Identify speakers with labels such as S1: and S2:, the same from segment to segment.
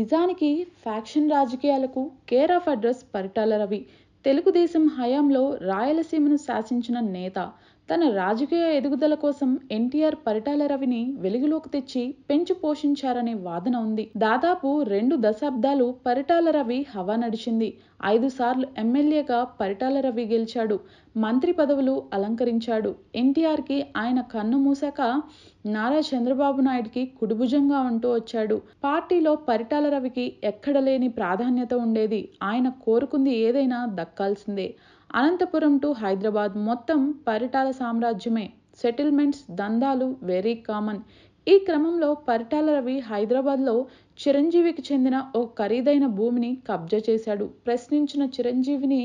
S1: నిజానికి ఫ్యాక్షన్ రాజకీయాలకు care of address Paritala Ravi. Telugudesam హయాంలో రాయలసీమను శాసించిన నేత తన రాజకీయ ఎదుగుదల కోసం ఎన్టీఆర్ పరిటాల రవిని వెలుగులోకి తెచ్చి పెంచి పోషించారనే వాదన ఉంది. దాదాపు రెండు దశాబ్దాలు పరిటాల రవి హవా నడిచింది. ఐదు సార్లు ఎమ్మెల్యేగా పరిటాల రవి గెలిచాడు. మంత్రి పదవులు అలంకరించాడు. ఎన్టీఆర్కి ఆయన కన్ను మూసాక నారా చంద్రబాబు నాయుడికి కుడిభుజంగా ఉంటూ వచ్చాడు. పార్టీలో పరిటాల రవికి ఎక్కడ లేని ప్రాధాన్యత ఉండేది. ఆయన కోరుకుంది ఏదైనా దక్కాల్సిందే. అనంతపురం టు హైదరాబాద్ మొత్తం పరిటాల సామ్రాజ్యమే. సెటిల్మెంట్స్ దందాలు వెరీ కామన్ ఈ క్రమంలో పరిటాల రవి హైదరాబాద్లో చిరంజీవికి చెందిన ఓ ఖరీదైన భూమిని కబ్జా చేశాడు. ప్రశ్నించిన చిరంజీవిని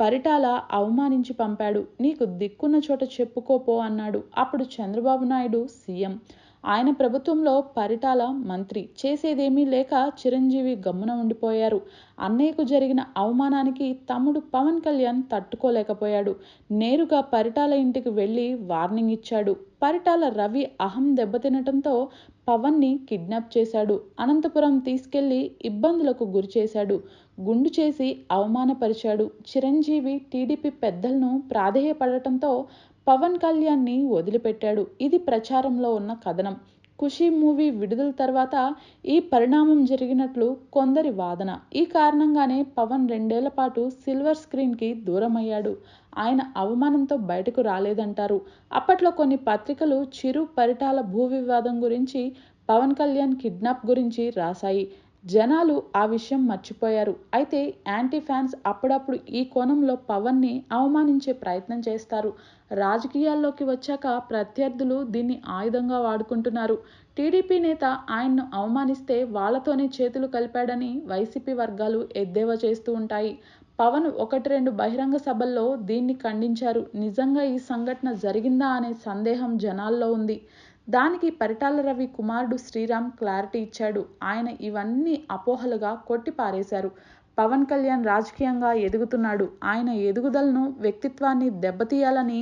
S1: పరిటాల అవమానించి పంపాడు. నీకు దిక్కున్న చోట చెప్పుకోపో అన్నాడు. అప్పుడు చంద్రబాబు నాయుడు సీఎం. ఆయన ప్రభుత్వంలో పరిటాల మంత్రి. చేసేదేమీ లేక చిరంజీవి గమ్మున ఉండిపోయారు. అన్నయ్యకు జరిగిన అవమానానికి తమ్ముడు పవన్ కళ్యాణ్ తట్టుకోలేకపోయాడు. నేరుగా పరిటాల ఇంటికి వెళ్ళి వార్నింగ్ ఇచ్చాడు. పరిటాల రవి అహం దెబ్బతినటంతో పవన్ని కిడ్నాప్ చేశాడు. అనంతపురం తీసుకెళ్ళి ఇబ్బందులకు గురిచేశాడు గుండు చేసి అవమానపరిచాడు. చిరంజీవి టీడీపీ పెద్దలను ప్రాధేయపడటంతో పవన్ కళ్యాణ్ని వదిలిపెట్టాడు. ఇది ప్రచారంలో ఉన్న కథనం. ఖుషీ మూవీ విడుదల తర్వాత ఈ పరిణామం జరిగినట్లు కొందరి వాదన. ఈ కారణంగానే పవన్ రెండేళ్ళ పాటు సిల్వర్ స్క్రీన్కి దూరమయ్యాడు. ఆయన అవమానంతో బయటకు రాలేదంటారు. అప్పట్లో కొన్ని పత్రికలు చిరు పరిటాల భూ వివాదం గురించి పవన్ కళ్యాణ్ కిడ్నాప్ గురించి రాశాయి. జనాలు ఆ విషయం మర్చిపోయారు. అయితే యాంటీ ఫ్యాన్స్ అప్పుడప్పుడు ఈ కోణంలో పవన్ని అవమానించే ప్రయత్నం చేస్తారు. రాజకీయాల్లోకి వచ్చాక ప్రత్యర్థులు దీన్ని ఆయుధంగా వాడుకుంటున్నారు. టీడీపీ నేత ఆయన్ను అవమానిస్తే వాళ్ళతోనే చేతులు కలిపాడని వైసీపీ వర్గాలు ఎద్దేవా చేస్తూ ఉంటాయి. పవన్ ఒకటి రెండు బహిరంగ సభల్లో దీన్ని ఖండించారు. నిజంగా ఈ సంఘటన జరిగిందా అనే సందేహం జనాల్లో ఉంది. దానికి పరిటాల రవి కుమారుడు శ్రీరామ్ క్లారిటీ ఇచ్చాడు. ఆయన ఇవన్నీ అపోహలుగా కొట్టిపారేశారు. పవన్ కళ్యాణ్ రాజకీయంగా ఎదుగుతున్నాడు. ఆయన ఎదుగుదలను వ్యక్తిత్వాన్ని దెబ్బతీయాలని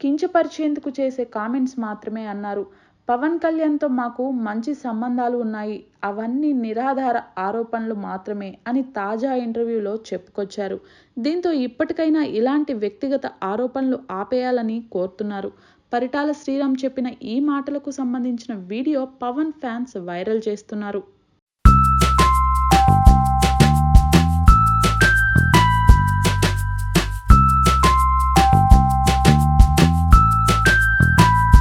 S1: కించపరిచేందుకు చేసే కామెంట్స్ మాత్రమే అన్నారు. పవన్ కళ్యాణ్తో మాకు మంచి సంబంధాలు ఉన్నాయి. అవన్నీ నిరాధార ఆరోపణలు మాత్రమే అని తాజా ఇంటర్వ్యూలో చెప్పుకొచ్చారు. దీంతో ఇప్పటికైనా ఇలాంటి వ్యక్తిగత ఆరోపణలు ఆపేయాలని కోరుతున్నారు. పరిటాల శ్రీరామ్ చెప్పిన ఈ మాటలకు సంబంధించిన వీడియో పవన్ ఫ్యాన్స్ వైరల్ చేస్తున్నారు.